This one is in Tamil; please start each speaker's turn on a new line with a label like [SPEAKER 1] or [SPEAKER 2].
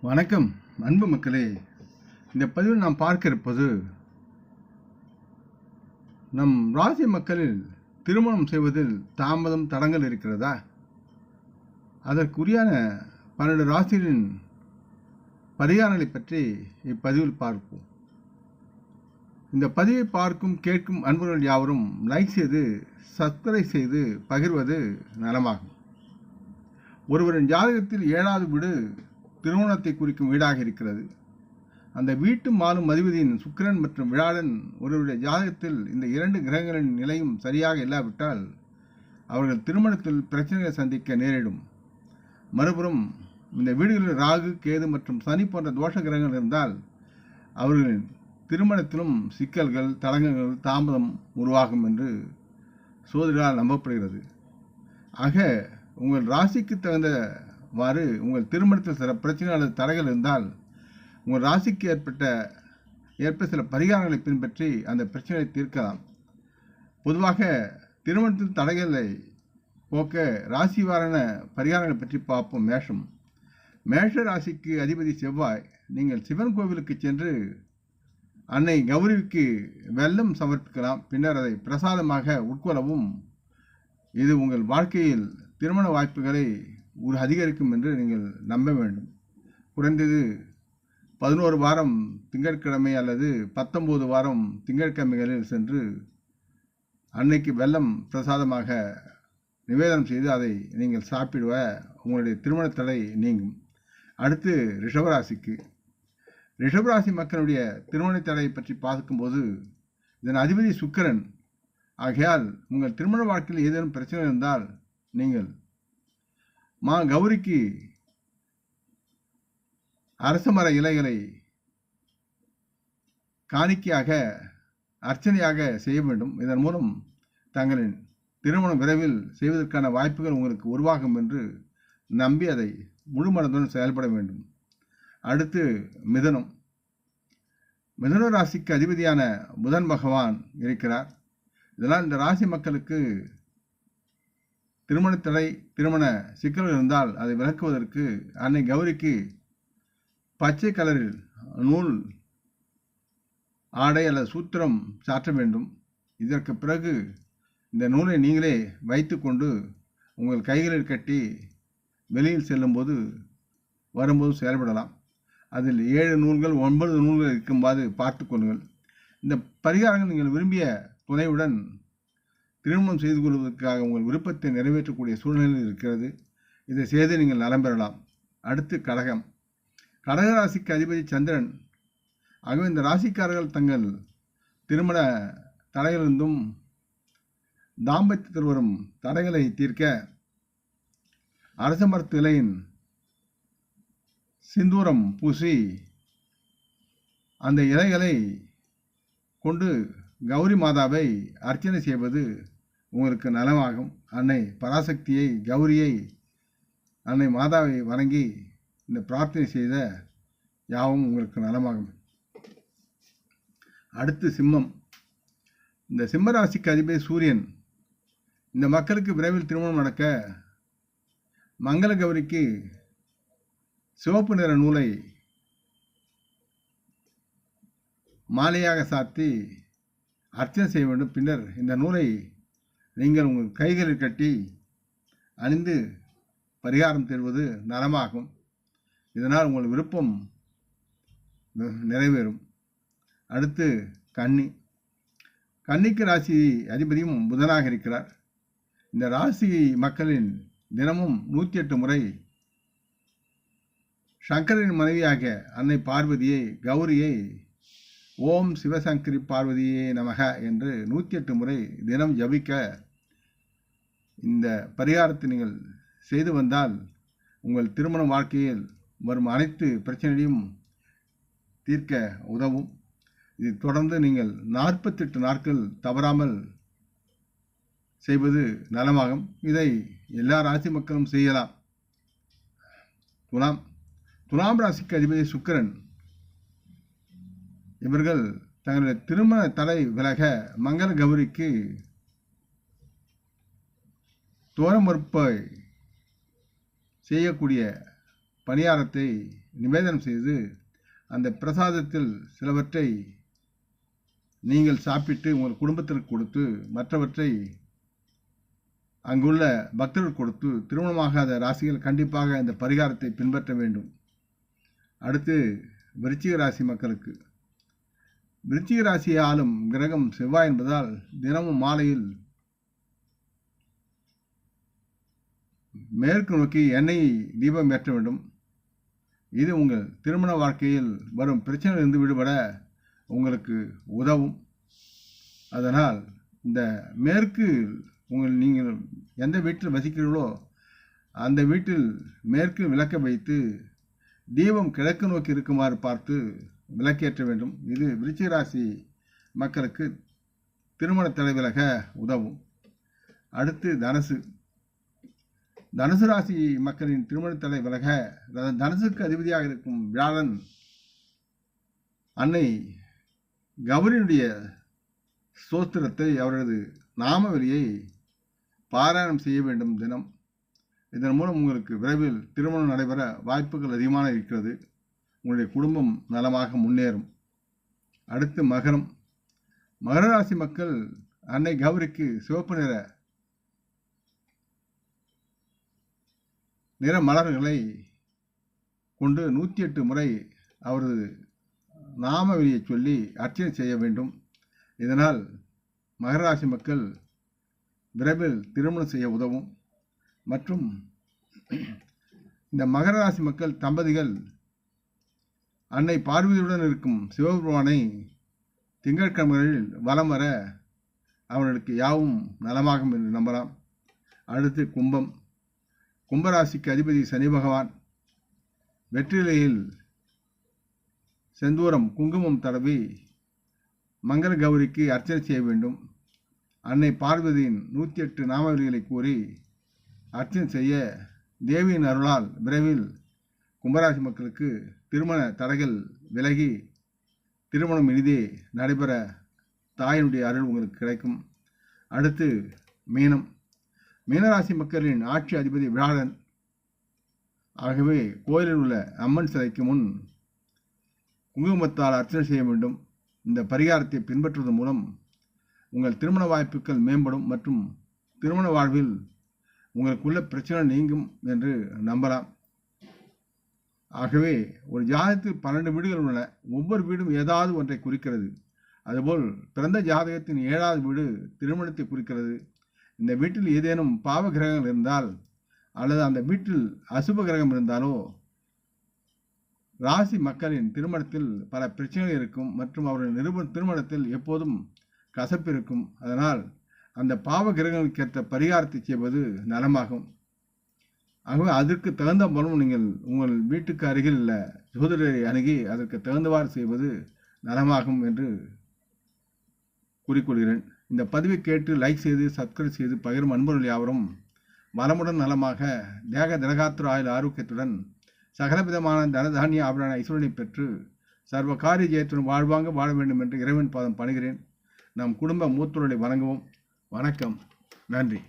[SPEAKER 1] வணக்கம் அன்பு மக்களே. இந்த பதிவில் நாம் பார்க்க இருப்பது நம் ராசி மக்களில் திருமணம் செய்வதில் தாமதம் தடங்கள் இருக்கிறதா? அதற்குரியான பன்னெண்டு ராசிகளின் பரிகாரங்களை பற்றி இப்பதிவில் பார்ப்போம். இந்த பதிவை பார்க்கும் கேட்கும் அன்பர்கள் யாவரும் லைக் செய்து சப்ஸ்கிரைப் செய்து பகிர்வது நலமாகும். ஒருவரின் ஜாதகத்தில் ஏழாவது வீடு திருமணத்தை குறிக்கும் வீடாக இருக்கிறது. அந்த வீட்டு மாலும் அதிபதியின் சுக்கிரன் மற்றும் விழாடன் ஒருவருடைய ஜாதகத்தில் இந்த இரண்டு கிரகங்களின் நிலையும் சரியாக இல்லாவிட்டால் அவர்கள் திருமணத்தில் பிரச்சனைகளை சந்திக்க நேரிடும். மறுபுறம் இந்த வீடுகளில் ராகு கேது மற்றும் சனி போன்ற தோஷ கிரகங்கள் இருந்தால் அவர்களின் திருமணத்திலும் சிக்கல்கள் தடங்கங்கள் தாமதம் உருவாகும் என்று சோதிடரால் நம்பப்படுகிறது. ஆக உங்கள் ராசிக்கு தகுந்த வாறு உங்கள் திருமணத்தில் சில பிரச்சனை அல்லது தடைகள் இருந்தால் உங்கள் ராசிக்கு ஏற்பட்ட ஏற்ப சில பரிகாரங்களை பின்பற்றி அந்த பிரச்சனையை தீர்க்கலாம். பொதுவாக திருமணத்தில் தடைகளை போக்க ராசிவாரான பரிகாரங்களை பற்றி பார்ப்போம். மேஷம். மேஷ ராசிக்கு அதிபதி செவ்வாய் நீங்கள் சிவன் கோவிலுக்கு சென்று அன்னை கௌரிக்கு வெல்லம் சமர்ப்பிக்கலாம். பின்னர் அதை பிரசாதமாக உட்கொள்ளவும் இது உங்கள் வாழ்க்கையில் திருமண வாய்ப்புகளை ஒரு அதிகரிக்கும் என்று நீங்கள் நம்ப வேண்டும். குறைந்தது பதினோரு வாரம் திங்கட்கிழமை அல்லது பத்தொம்போது வாரம் திங்கட்கிழமைகளில் சென்று அன்னைக்கு வெள்ளம் பிரசாதமாக நிவேதனம் செய்து அதை நீங்கள் சாப்பிடுவ உங்களுடைய திருமண தடை நீங்கும். அடுத்து ரிஷபராசிக்கு. ரிஷபராசி மக்களுடைய திருமண தடையை பற்றி பார்க்கும்போது இதன் அதிபதி சுக்கரன். ஆகையால் உங்கள் திருமண வாழ்க்கையில் ஏதேனும் பிரச்சனை இருந்தால் நீங்கள் மா கௌரிக்கு அரசமர இலைகளை காணிக்கையாக அர்ச்சனையாக செய்ய வேண்டும். இதன் மூலம் தங்களின் திருமணம் விரைவில் செய்வதற்கான வாய்ப்புகள் உங்களுக்கு உருவாகும் என்று நம்பி அதை முழுமனதுடன் செயல்பட வேண்டும். அடுத்து மிதனம். மிதன ராசிக்கு அதிபதியான புதன் பகவான் இருக்கிறார். இதனால் இந்த ராசி மக்களுக்கு திருமண தடை திருமண சிக்கல்கள் இருந்தால் அதை விளக்குவதற்கு அன்னை கௌரிக்கு பச்சை கலரில் நூல் ஆடை அல்லது சூத்திரம் சாற்ற வேண்டும். இதற்கு பிறகு இந்த நூலை நீங்களே வைத்துக்கொண்டு உங்கள் கைகளில் கட்டி வெளியில் செல்லும்போது வரும்போது செயல்படலாம். அதில் ஏழு நூல்கள் ஒன்பது நூல்கள் இருக்கும்போது பார்த்து கொள்ளுங்கள். இந்த பரிகாரங்கள் நீங்கள் விரும்பிய துணையுடன் திருமணம் செய்து கொள்வதற்காக உங்கள் விருப்பத்தை நிறைவேற்றக்கூடிய சூழ்நிலையில் இருக்கிறது. இதை செய்து நீங்கள் நலம் பெறலாம். அடுத்து கடகம். கடக ராசிக்கு அதிபதி சந்திரன். ஆகவே இந்த ராசிக்காரர்கள் தங்கள் திருமண தடையிலிருந்தும் தாம்பத்தியத்தில் வரும் தடைகளை தீர்க்க அரச மரத்து இலையின் சிந்தூரம் பூசி அந்த இலைகளை கொண்டு கௌரி மாதாவை அர்ச்சனை செய்வது உங்களுக்கு நலமாகும். அன்னை பராசக்தியை கௌரியை அன்னை மாதாவை வணங்கி இந்த பிரார்த்தனை செய்த யாவும் உங்களுக்கு நலமாகும். அடுத்து சிம்மம். இந்த சிம்ம ராசிக்கு அதிபதி சூரியன் இந்த மக்களுக்கு விரைவில் திருமணம் நடக்க மங்கள கௌரிக்கு சிவப்பு நிற நூலை மாலையாக சாத்தி அர்ச்சனை செய்ய வேண்டும். பின்னர் இந்த நூலை நீங்கள் உங்கள் கைகளில் கட்டி அணிந்து பரிகாரம் தருவது நலமாகும். இதனால் உங்கள் விருப்பம் நிறைவேறும். அடுத்து கன்னி. கன்னிக்கு ராசி அதிபதியும் புதனாக இருக்கிறார். இந்த ராசி மக்களின் தினமும் நூற்றி எட்டு முறை சங்கரின் மனைவியாக அன்னை பார்வதியை கௌரியை ஓம் சிவசங்கரி பார்வதியே நமக என்று நூற்றி எட்டு முறை தினம் ஜபிக்க இந்த பரிகாரத்தை நீங்கள் செய்து வந்தால் உங்கள் திருமண வாழ்க்கையில் வரும் அனைத்து பிரச்சனையும் தீர்க்க உதவும். இது தொடர்ந்து நீங்கள் நாற்பத்தெட்டு நாட்கள் தவறாமல் செய்வது நலமாகும். இதை எல்லா ராசி மக்களும் செய்யலாம். துலாம் துலாம் ராசிக்கு அதிபதி சுக்கிரன். இவர்கள் தங்களுடைய திருமண தலை விலக மங்கள கௌரிக்கு தோரமறுப்பை செய்யக்கூடிய பணியாரத்தை நிவேதனம் செய்து அந்த பிரசாதத்தில் சிலவற்றை நீங்கள் சாப்பிட்டு உங்கள் குடும்பத்திற்கு கொடுத்து மற்றவற்றை அங்குள்ள பக்தர்கள் கொடுத்து திருமணமாகாத ராசிகள் கண்டிப்பாக இந்த பரிகாரத்தை பின்பற்ற வேண்டும். அடுத்து விருச்சிக ராசி மக்களுக்கு. விருச்சிக ராசியை ஆளும் கிரகம் செவ்வாய் என்பதால் தினமும் மாலையில் மேற்கு நோக்கி எண்ணெய் தீபம் ஏற்ற வேண்டும். இது உங்கள் திருமண வாழ்க்கையில் வரும் பிரச்சனையிலிருந்து விடுபட உங்களுக்கு உதவும். அதனால் இந்த மேற்கு உங்கள் நீங்கள் எந்த வீட்டில் வசிக்கிறீர்களோ அந்த வீட்டில் மேற்கு விளக்க வைத்து தீபம் கிழக்கு நோக்கி இருக்குமாறு பார்த்து விளக்கேற்ற வேண்டும். இது விருச்சிக ராசி மக்களுக்கு திருமண தலைவிலக உதவும். அடுத்து தனுசு. தனுசு ராசி மக்களின் திருமண தலை விலக தனுசுக்கு அதிபதியாக இருக்கும் வியாழன் அன்னை கௌரியினுடைய சோத்திரத்தை அவரது நாமவெளியை பாராயணம் செய்ய வேண்டும் தினம். இதன் மூலம் உங்களுக்கு விரைவில் திருமணம் நடைபெற வாய்ப்புகள் அதிகமாக இருக்கிறது. உங்களுடைய குடும்பம் நலமாக முன்னேறும். அடுத்து மகரம். மகர ராசி மக்கள் அன்னை கௌரிக்கு சிவப்பு நிற நிற மலர்களை கொண்டு நூற்றி எட்டு முறை அவரது நாமவெளியை சொல்லி அர்ச்சனை செய்ய வேண்டும். இதனால் மகர ராசி மக்கள் விரைவில் திருமணம் செய்ய உதவும். மற்றும் இந்த மகர ராசி மக்கள் தம்பதிகள் அன்னை பார்வதியுடன் இருக்கும் சிவபெருமானை திங்கட்கிழமைகளில் வலம் வர அவர்களுக்கு யாவும் நலமாகும் என்று நம்பலாம். அடுத்து கும்பம். கும்பராசிக்கு அதிபதி சனி பகவான். வெற்றிலையில் செந்தூரம் குங்குமம் தடவி மங்கள கௌரிக்கு அர்ச்சனை செய்ய வேண்டும். அன்னை பார்வதியின் நூற்றி எட்டு நாமவெளிகளை கூறி அர்ச்சனை செய்ய தேவியின் அருளால் விரைவில் கும்பராசி மக்களுக்கு திருமண தடைகள் விலகி திருமணம் இனிதே நடைபெற தாயினுடைய அருள் உங்களுக்கு கிடைக்கும். அடுத்து மீனம். மீனராசி மக்களின் ஆட்சி அதிபதி வியாழன் ஆகவே கோயிலில் உள்ள அம்மன் சிலைக்கு முன் குங்குமத்தால் அர்ச்சனை செய்ய வேண்டும். இந்த பரிகாரத்தை பின்பற்றுவதன் மூலம் உங்கள் திருமண வாய்ப்புகள் மேம்படும் மற்றும் திருமண வாழ்வில் உங்களுக்குள்ள பிரச்சனை நீங்கும் என்று நம்பலாம். ஆகவே ஒரு ஜாதகத்தில் பன்னெண்டு வீடுகள் உள்ளன. ஒவ்வொரு வீடும் ஏதாவது ஒன்றை குறிக்கிறது. அதுபோல் பிறந்த ஜாதகத்தின் ஏழாவது வீடு திருமணத்தை குறிக்கிறது. இந்த வீட்டில் ஏதேனும் பாவ கிரகங்கள் இருந்தால் அல்லது அந்த வீட்டில் அசுப கிரகம் இருந்தாலோ ராசி மக்களின் திருமணத்தில் பல பிரச்சனைகள் இருக்கும் மற்றும் அவர்கள் நிருப திருமணத்தில் எப்போதும் கசப்பு இருக்கும். அதனால் அந்த பாவ கிரகங்களுக்கேற்ற பரிகாரத்தை செய்வது நலமாகும். ஆகவே அதற்கு தகுந்த மூலம் நீங்கள் உங்கள் வீட்டுக்கு அருகில் உள்ள ஜோதிடரை அணுகி அதற்கு தகுந்தவாறு செய்வது நலமாகும் என்று கூறிக்கொள்கிறேன். இந்த பதிவை கேட்டு லைக் செய்து சப்ஸ்கிரைப் செய்து பகிரும் அன்பர்கள் யாவரும் வளமுடன் நலமாக தேக திரகாத்திர ஆயுள் ஆரோக்கியத்துடன் சகலவிதமான தனதானிய ஆபரான ஐஸ்வரனை பெற்று சர்வ காரிய ஜெயத்துடன் வாழ்வாங்க வாழ வேண்டும் என்று இறைவன் பாதம் பணிகிறேன். நம் குடும்ப மூத்தோரை வணங்குவோம். வணக்கம். நன்றி.